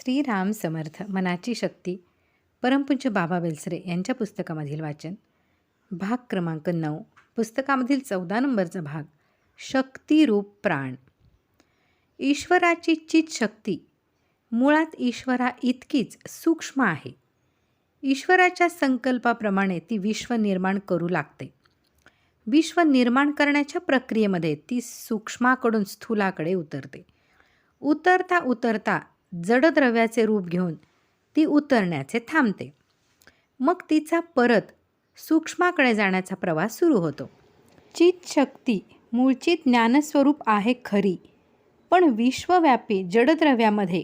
श्रीराम समर्थ मनाची शक्ती परमपूज्य बाबा बेलसरे यांच्या पुस्तकामधील वाचन. भाग क्रमांक नऊ. पुस्तकामधील चौदा नंबरचा भाग. शक्तिरूप प्राण. ईश्वराची चित शक्ती. मुळात ईश्वरा इतकीच सूक्ष्म आहे. ईश्वराच्या संकल्पाप्रमाणे ती विश्व निर्माण करू लागते. विश्व निर्माण करण्याच्या प्रक्रियेमध्ये ती सूक्ष्माकडून स्थूलाकडे उतरते. उतरता उतरता जडद्रव्याचे रूप घेऊन ती उतरण्याचे थांबते. मग तिचा परत सूक्ष्माकडे जाण्याचा प्रवास सुरू होतो. चित शक्ती मूळची ज्ञानस्वरूप आहे खरी पण विश्वव्यापी जडद्रव्यामध्ये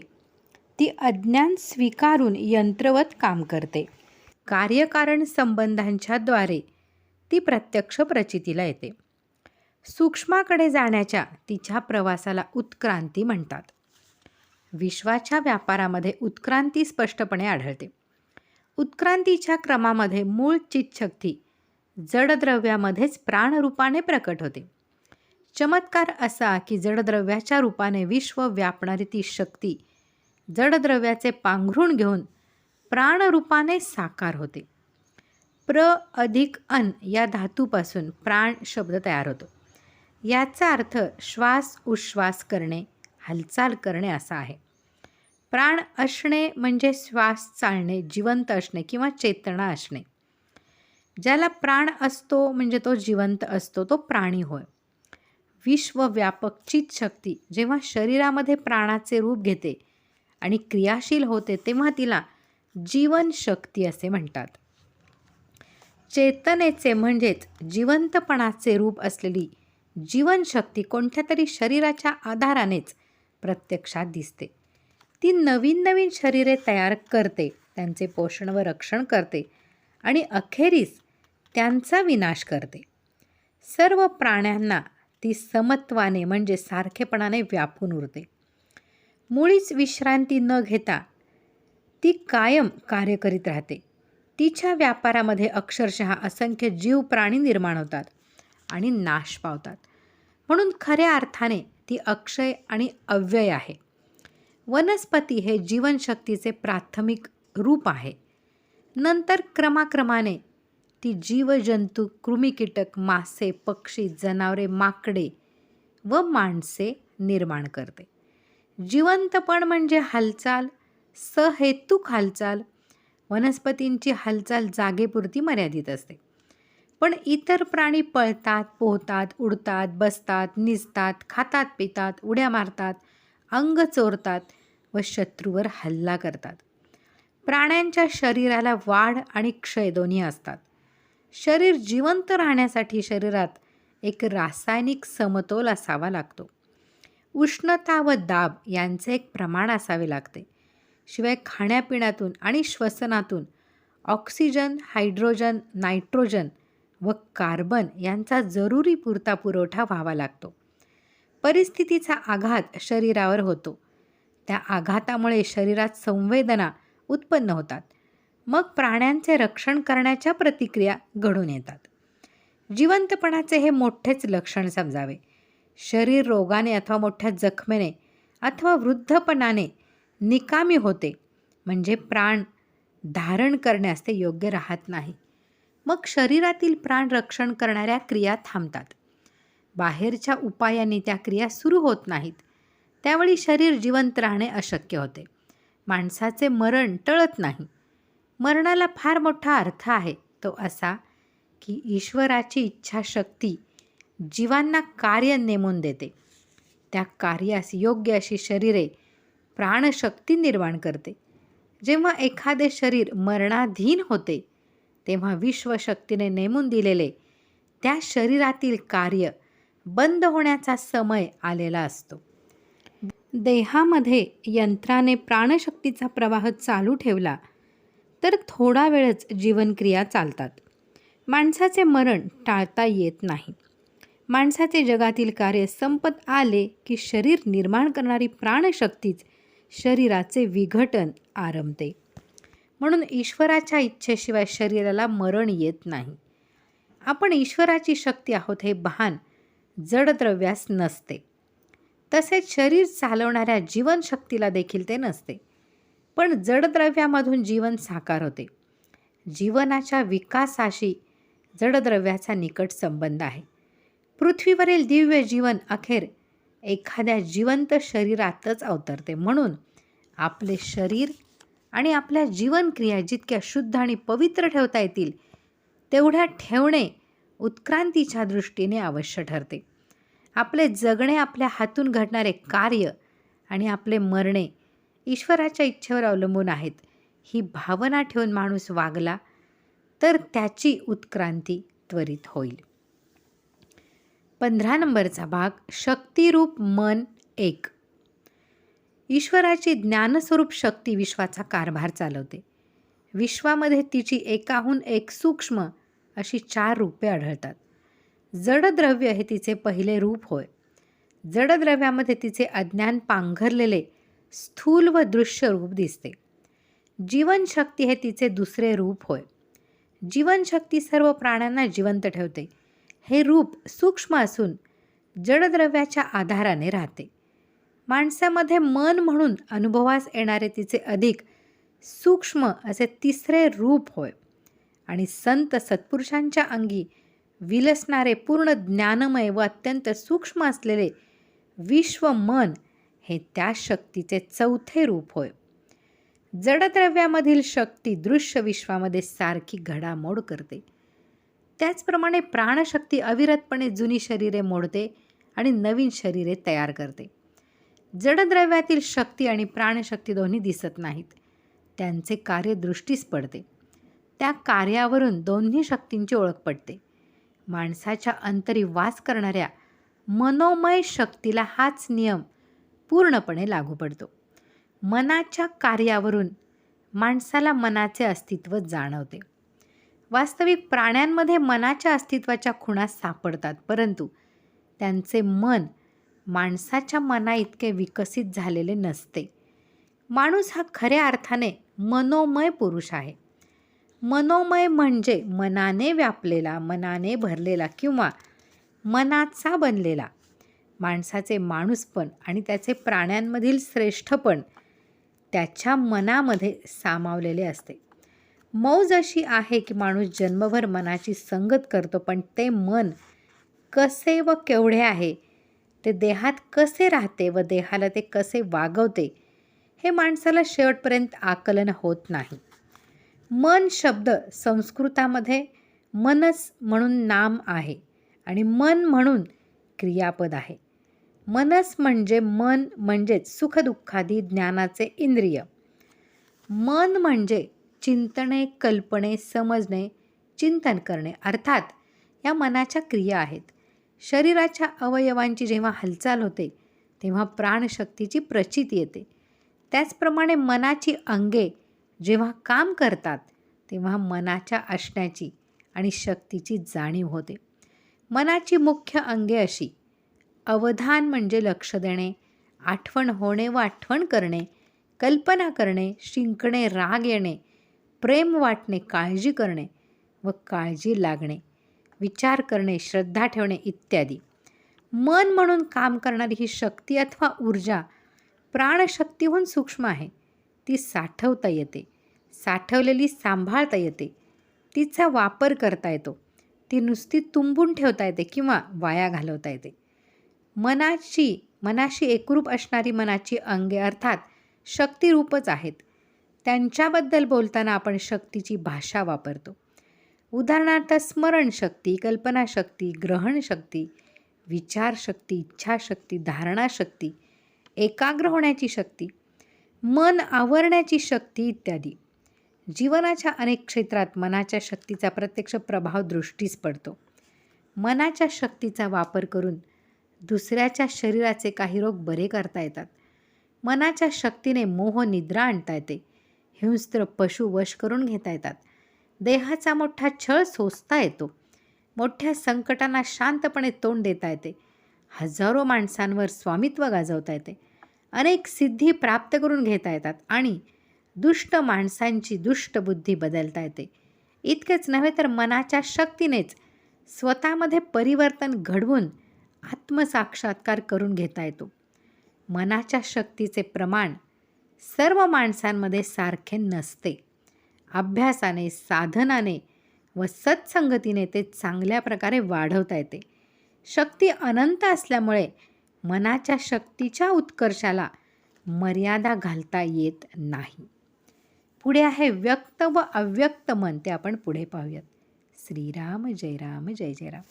ती अज्ञान स्वीकारून यंत्रवत काम करते. कार्यकारण संबंधांच्याद्वारे ती प्रत्यक्ष प्रचितीला येते. सूक्ष्माकडे जाण्याच्या तिच्या प्रवासाला उत्क्रांती म्हणतात. विश्वाच्या व्यापारामध्ये उत्क्रांती स्पष्टपणे आढळते. उत्क्रांतीच्या क्रमामध्ये मूळ चितशक्ती जडद्रव्यामध्येच प्राणरूपाने प्रकट होते. चमत्कार असा की जडद्रव्याच्या रूपाने विश्व व्यापणारी ती शक्ती जडद्रव्याचे पांघरूण घेऊन प्राणरूपाने साकार होते. प्र अधिक अन या धातूपासून प्राण शब्द तयार होतो. याचा अर्थ श्वास उश्वास करणे हालचाल करणे असा आहे. प्राण असणे म्हणजे श्वास चालणे जिवंत असणे किंवा चेतना असणे. ज्याला प्राण असतो म्हणजे तो जिवंत असतो तो प्राणी होय. विश्वव्यापक शक्ती जेव्हा शरीरामध्ये प्राणाचे रूप घेते आणि क्रियाशील होते तेव्हा तिला जीवनशक्ती असे म्हणतात. चेतनेचे म्हणजेच जिवंतपणाचे रूप असलेली जीवनशक्ती कोणत्या तरी शरीराच्या आधारानेच प्रत्यक्षात दिसते. ती नवीन नवीन शरीरे तयार करते त्यांचे पोषण व रक्षण करते आणि अखेरीस त्यांचा विनाश करते. सर्व प्राण्यांना ती समत्वाने म्हणजे सारखेपणाने व्यापून उरते. मुळीच विश्रांती न घेता ती कायम कार्य करीत राहते. तिच्या व्यापारामध्ये अक्षरशः असंख्य जीव प्राणी निर्माण होतात आणि नाश पावतात. म्हणून खऱ्या अर्थाने ती अक्षय आणि अव्यय आहे. वनस्पती हे जीवनशक्तीचे प्राथमिक रूप आहे. नंतर क्रमाक्रमाने ती जीवजंतू कृमिकीटक मासे पक्षी जनावरे माकडे व माणसे निर्माण करते. जिवंतपण म्हणजे हालचाल सहेतुक हालचाल वनस्पतींची हालचाल जागेपुरती मर्यादित असते. पण इतर प्राणी पळतात पोहतात उडतात बसतात निजतात खातात पितात उड्या मारतात अंग चोरतात व शत्रूवर हल्ला करतात. प्राण्यांच्या शरीराला वाढ आणि क्षय दोन्ही असतात. शरीर जिवंत राहण्यासाठी शरीरात एक रासायनिक समतोल असावा लागतो. उष्णता व दाब यांचे एक प्रमाण असावे लागते. शिवाय खाण्यापिण्यातून आणि श्वसनातून ऑक्सिजन हायड्रोजन नायट्रोजन व कार्बन यांचा जरुरी पुरता पुरवठा व्हावा लागतो. परिस्थितीचा आघात शरीरावर होतो. त्या आघातामुळे शरीरात संवेदना उत्पन्न होतात. मग प्राण्यांचे रक्षण करण्याच्या प्रतिक्रिया घडून येतात. जिवंतपणाचे हे मोठेच लक्षण समजावे. शरीर रोगाने अथवा मोठ्या जखमेने अथवा वृद्धपणाने निकामी होते. म्हणजे प्राण धारण करण्यास ते योग्य राहत नाही. मग शरीरातील प्राण रक्षण करणाऱ्या क्रिया थांबतात. बाहेरच्या उपायाने त्या क्रिया सुरू होत नाहीत. त्यावेळी शरीर जिवंत राहणे अशक्य होते. माणसाचे मरण टळत नाही. मरणाला फार मोठा अर्थ आहे तो असा की ईश्वराची इच्छाशक्ती जीवांना कार्य नेमून देते. त्या कार्यास योग्य अशी शरीरे प्राणशक्ती निर्माण करते. जेव्हा एखादे शरीर मरणाधीन होते तेव्हा विश्वशक्तीने नेमून दिलेले त्या शरीरातील कार्य बंद होण्याचा समय आलेला असतो. देहामध्ये यंत्राने प्राणशक्तीचा प्रवाह चालू ठेवला तर थोडा वेळच जीवनक्रिया चालतात. माणसाचे मरण टाळता येत नाही. माणसाचे जगातील कार्य संपत आले की शरीर निर्माण करणारी प्राणशक्तीच शरीराचे विघटन आरंभते. म्हणून ईश्वराच्या इच्छेशिवाय शरीराला मरण येत नाही. आपण ईश्वराची शक्ती आहोत हे भान जडद्रव्यास नसते. तसेच शरीर चालवणाऱ्या जीवनशक्तीला देखील ते नसते. पण जडद्रव्यामधून जीवन साकार होते. जीवनाच्या विकासाशी जडद्रव्याचा निकट संबंध आहे. पृथ्वीवरील दिव्य जीवन अखेर एखाद्या जिवंत शरीरातच अवतरते. म्हणून आपले शरीर आणि आपल्या जीवनक्रिया जितक्या शुद्ध आणि पवित्र ठेवता येतील तेवढ्या ठेवणे उत्क्रांतीच्या दृष्टीने अवश्य ठरते. आपले जगणे आपल्या हातून घडणारे कार्य आणि आपले मरणे ईश्वराच्या इच्छेवर अवलंबून आहेत. ही भावना ठेवून माणूस वागला तर त्याची उत्क्रांती त्वरित होईल. पंधरा नंबरचा भाग शक्तिरूप मन एक. ईश्वराची ज्ञानस्वरूप शक्ती विश्वाचा कारभार चालवते. विश्वामध्ये तिची एकाहून एक सूक्ष्म अशी चार रूपे आढळतात. जडद्रव्य हे तिचे पहिले रूप होय. जडद्रव्यामध्ये तिचे अज्ञान पांघरलेले स्थूल व दृश्य रूप दिसते. जीवनशक्ती हे तिचे दुसरे रूप होय. जीवनशक्ती सर्व प्राण्यांना जिवंत ठेवते. हे रूप सूक्ष्म असून जडद्रव्याच्या आधाराने राहते. माणसामध्ये मन म्हणून अनुभवास येणारे तिचे अधिक सूक्ष्म असे तिसरे रूप होय. आणि संत सत्पुरुषांच्या अंगी विलसणारे पूर्ण ज्ञानमय व अत्यंत सूक्ष्म असलेले विश्व मन हे त्या शक्तीचे चौथे रूप होय. जडद्रव्यामधील शक्ती दृश्य विश्वामध्ये सारखी घडामोड करते. त्याचप्रमाणे प्राणशक्ती अविरतपणे जुनी शरीरे मोडते आणि नवीन शरीरे तयार करते. जडद्रव्यातील शक्ती आणि प्राणशक्ती दोन्ही दिसत नाहीत. त्यांचे कार्य दृष्टीस पडते. त्या कार्यावरून दोन्ही शक्तींची ओळख पडते. माणसाच्या अंतरी वास करणाऱ्या मनोमय शक्तीला हाच नियम पूर्णपणे लागू पडतो. मनाच्या कार्यावरून माणसाला मनाचे अस्तित्व जाणवते. वास्तविक प्राण्यांमध्ये मनाच्या अस्तित्वाच्या खुणा सापडतात परंतु त्यांचे मन माणसाच्या मना इतके विकसित झालेले नसते. माणूस हा खऱ्या अर्थाने मनोमय पुरुष आहे. मनोमय म्हणजे मनाने व्यापलेला मनाने भरलेला किंवा मनाचा बनलेला. माणसाचे माणूसपण आणि त्याचे प्राण्यांमधील श्रेष्ठपण त्याच्या मनामध्ये सामावलेले असते. मौज अशी आहे की माणूस जन्मभर मनाची संगत करतो पण ते मन कसे व केवढे आहे ते देहात कसे राहते व देहाला ते कसे वागवते हे माणसाला शेवटपर्यंत आकलन होत नाही. मन शब्द संस्कृतामध्ये मनस म्हणून नाम आहे आणि मन म्हणून क्रियापद आहे. मनस म्हणजे मन म्हणजेच सुखदुःखादी ज्ञानाचे इंद्रिय. मन म्हणजे चिंतणे कल्पने समजणे चिंतन करणे अर्थात या मनाच्या क्रिया आहेत. शरीराच्या अवयवांची जेव्हा हालचाल होते तेव्हा प्राणशक्तीची प्रचिती येते. त्याचप्रमाणे मनाची अंगे जेव्हा काम करतात तेव्हा मनाच्या असण्याची आणि शक्तीची जाणीव होते. मनाची मुख्य अंगे अशी अवधान म्हणजे लक्ष देणे आठवण होणे व आठवण करणे कल्पना करणे शिंकणे राग येणे प्रेम वाटणे काळजी करणे व काळजी लागणे. विचार करणे श्रद्धा ठेवणे इत्यादी. मन म्हणून काम करणारी ही शक्ती अथवा ऊर्जा प्राणशक्तीहून सूक्ष्म आहे. ती साठवता येते. साठवलेली सांभाळता येते. तिचा वापर करता येतो. ती नुसती तुंबून ठेवता येते किंवा वाया घालवता येते. मनाची मनाशी एकरूप असणारी मनाची अंगे अर्थात शक्तिरूपच आहेत. त्यांच्याबद्दल बोलताना आपण शक्तीची भाषा वापरतो. उदाहरणार्थ स्मरणशक्ती कल्पनाशक्ती ग्रहणशक्ती विचारशक्ती इच्छाशक्ती धारणाशक्ती एकाग्र होण्याची शक्ती मन आवरण्याची शक्ती इत्यादी. जीवनाच्या अनेक क्षेत्रात मनाच्या शक्तीचा प्रत्यक्ष प्रभाव दृष्टीस पडतो. मनाच्या शक्तीचा वापर करून दुसऱ्याच्या शरीराचे काही रोग बरे करता येतात. मनाच्या शक्तीने मोह निद्रा आणता येते. हिंस्त्र पशु वश करून घेता येतात. देहाचा मोठा छळ सोसता येतो. मोठ्या संकटांना शांतपणे तोंड देता येते. हजारो माणसांवर स्वामित्व गाजवता येते. अनेक सिद्धी प्राप्त करून घेता येतात आणि दुष्ट माणसांची दुष्ट बुद्धी बदलता येते. इतकेच नव्हे तर मनाच्या शक्तीनेच स्वतःमध्ये परिवर्तन घडवून आत्मसाक्षात्कार करून घेता येतो. मनाच्या शक्तीचे प्रमाण सर्व माणसांमध्ये सारखे नसते. अभ्यासाने साधनाने व सत्संगतीने ते चांगल्या प्रकारे वाढवता येते. शक्ती अनंत असल्यामुळे मनाच्या शक्तीच्या उत्कर्षाला मर्यादा घालता येत नाही. पुढे आहे व्यक्त व अव्यक्त मन. ते आपण पुढे पाहूयात. श्रीराम जय राम जय जय राम.